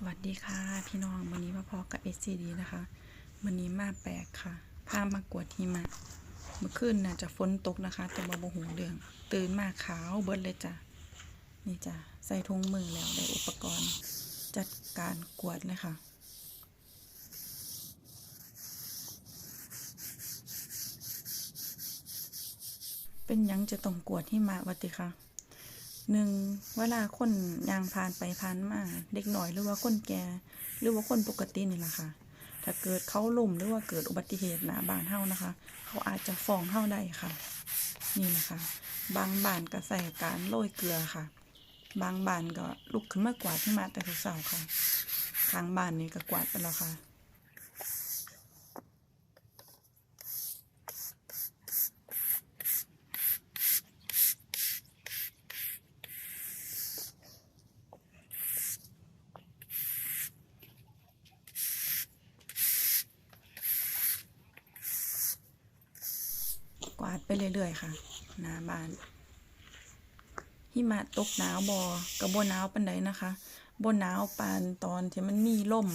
สวัสดีค่ะ พี่น้องวันนี้มาพอกับ SCD นะคะวันนี้มาแปลกค่ะพามากวดหิมะเมื่อคืนน่ะจะฝนตกนะคะ แต่บ่บ่หูเรื่อง ตื่นมาขาวเบิดเลยจ้ะนี่จ้ะใส่ถุงมือแล้วได้อุปกรณ์ จัดการกวดเลยค่ะเป็นยังจะต้องกวดหิมะวัติคะ หนึ่งเวลาคนยางผ่านไปผ่านมาเด็กหน่อยหรือว่าคนแก่หรือว่าคนปกตินี่แหละค่ะ ถ้าเกิดเขาล้มหรือว่าเกิดอุบัติเหตุหนาบานเฮานะคะ เขาอาจจะฟ้องเฮาได้ค่ะ นี่แหละค่ะบางบานก็ใส่การโรยเกลือค่ะ บางบานก็ลุกขึ้นมากวาดที่มาแต่เช้าๆค่ะทางบ้านนี่ก็กวาดไปแล้วค่ะ กวาดไปเรื่อยๆค่ะ หน้าบ้าน หิมะตกหนาวบอกระบหนาวปันใดนะคะบนหนาวปานตอนที่มันมีลม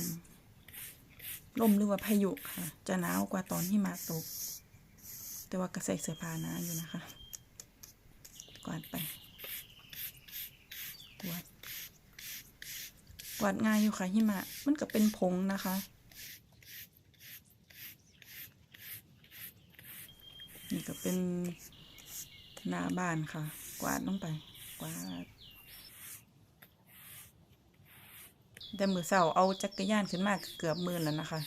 ลมหรือว่าพายุค่ะ จะหนาวกว่าตอนหิมะตก แต่ว่าก็ใส่เสื้อผ้าหนาอยู่นะคะ กวาดไป กวาด กวาดง่ายอยู่ค่ะหิมะ มันก็เป็นผงนะคะ นี่ก็เป็นหน้าบ้านค่ะ กวาดลงไป กวาดแต่มือเสาเอาจักรยานขึ้นมาเกือบมื่นแล้วนะคะ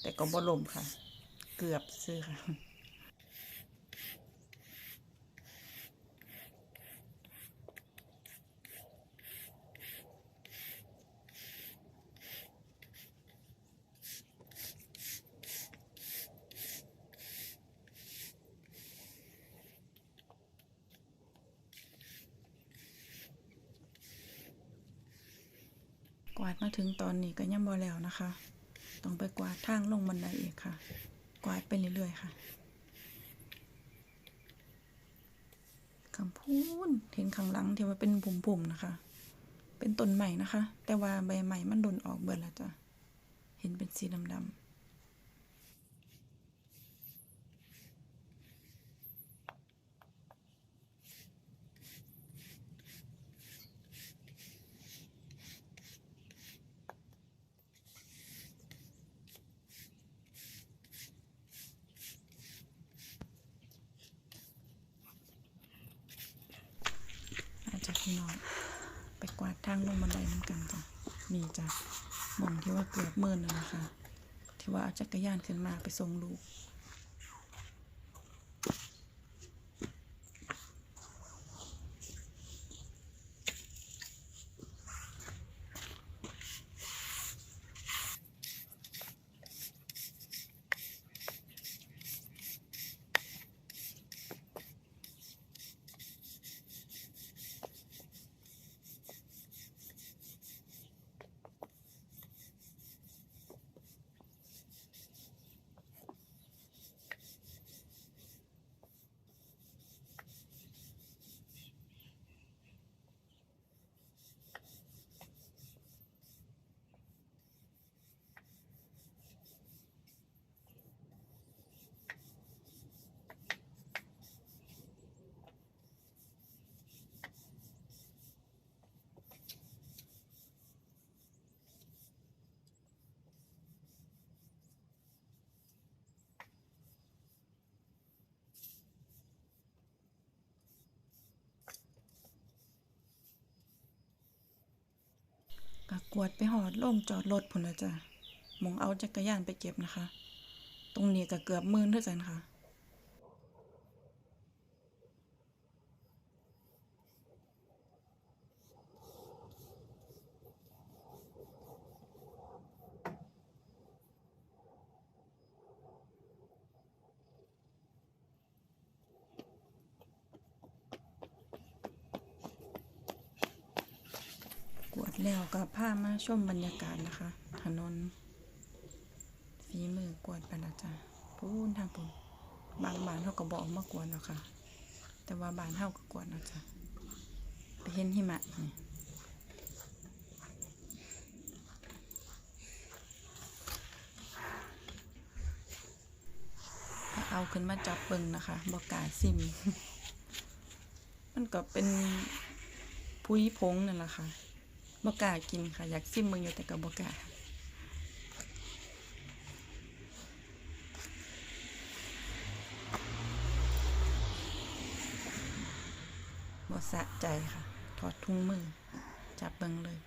แต่ก็บ่ลมค่ะ เกือบซื้อค่ะ วาดมาถึงตอนนี้ก็ยังบ่แล้วนะคะ ต้องไปกวาดทางลงบันไดอีกค่ะ กวาดไปเรื่อยๆค่ะคำพูนเห็นข้างหลังที่ว่าเป็นผุ่มๆนะคะ เป็นต้นใหม่นะคะ แต่ว่าใบใหม่มันโดนออกเบิดแล้วจ้ะ เห็นเป็นสีดำๆ พี่น้อง ไปกวาดทางลงบันไดน้ำกันจ้ะนี่จ้ะหมองที่ว่าเกือบเมินแล้วนะคะ ที่ว่าเอาจักรยานขึ้นมาไปส่งลูก ก็กวดไปหอดลงจอดรถพุ่นละจ้ะมองเอาจักรยานไปเก็บนะคะ ตรงนี้ก็เกือบมื่นเท่ากันค่ะ วดแล้วก็พามาชมบรรยากาศนะคะ ถนนฝีมือกวดปนะจ้าพูนทางปุ่นบางบานเขาก็บอกมากวนแล้วค่ะ แต่ว่าบานเท่าก็กวนนะจ้ะไปเห็นหิมะนเอาขึ้นมาจับเบิงนะคะบอกกาซิม มันก็เป็นพุ้ยพงนั่นแหละค่ะ บกล้ากินค่ะ อยากซิมเบิ่งอยู่แต่ก็บ่กล้าบ่สะใจค่ะ ถอดถุงมือ จับเบิงเลย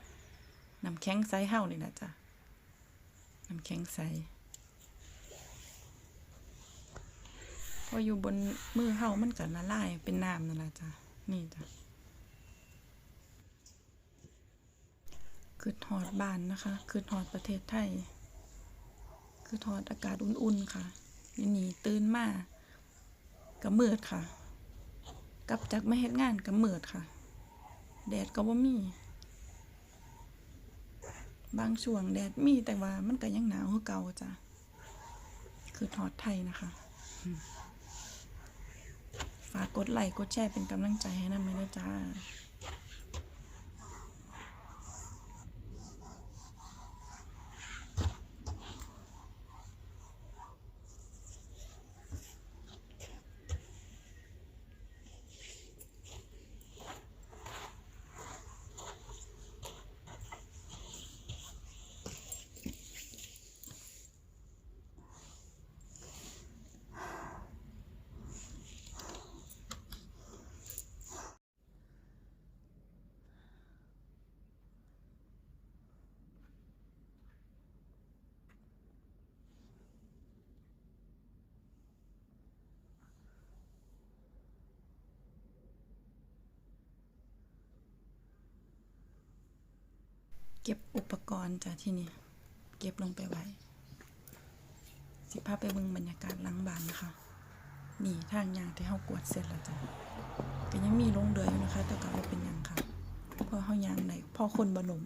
น้ำแข็งใสเฮานี่นะจ๊ะน้ำแข็งใสพออยู่บนมือเฮามันก็ละลายเป็นน้ำนั่นแหละจ้ะนี่จ้ะ คือทอดบ้านนะคะ คือทอดประเทศไทย คือทอดอากาศอุ่นๆค่ะนี่นี่ตื่นมาก็มือดค่ะ กลับจากไม่เฮ็ดงานก็มือดค่ะ แดดก็บ่ามี บางช่วงแดดมีแต่ว่ามันก็ยังหนาวคือเก่าจ้ะคือทอดไทยนะคะ ฝากกดไลค์กดแชร์เป็นกำลังใจให้นะไหมนะจ้า เก็บอุปกรณ์จ้ะที่นี่เก็บลงไปไว้ สิพาไปเบิ่งบรรยากาศล้างบานนะคะนี่ทางยางที่เฮากวดเสร็จแล้วจ้ะก็ยังมีลงเดืออยู่นะคะ แต่ก็บ่เป็นยังค่ะเพราะเฮายางไหนพอคนบะหลม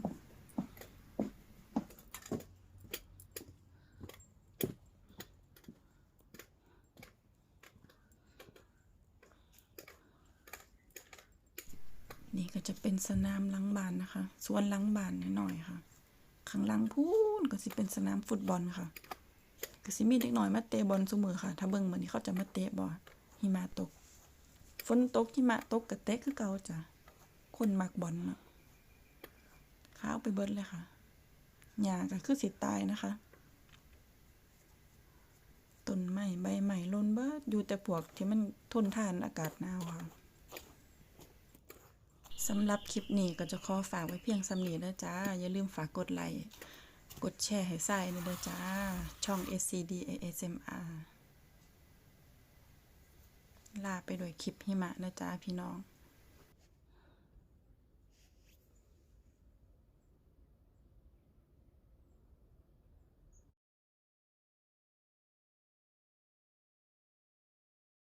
นี่ก็จะเป็นสนามหลังบานนะคะสวนหลังบานหน่อยค่ะ ข้างหลังพูนก็สิเป็นสนามฟุตบอลค่ะก็สิมีเด็กน้อยมาเตะบอลซุมือค่ะ ถ้าเบิ่งมื้อนี้เขาจะมาเตะบอลหิมะตก ฝนตกหิมะตกก็เตะคือเก่าจ้ะคนมักบอลเนาะขาวไปเบิดเลยค่ะหญ้าก็คือสิตายนะคะต้นไม้ใบไม้ล้นเบิดอยู่แต่พวกที่มันทนทานอากาศหนาวค่ะ สำหรับคลิปนี้ก็จะขอฝากไว้เพียงสำนีนะจ้า อย่าลืมฝากกดไลค์กดแชร์ให้ใส่นะเด้อจ้า ช่อง SCD ASMR ลาไปด้วยคลิปหิมะนะจ้าพี่น้อง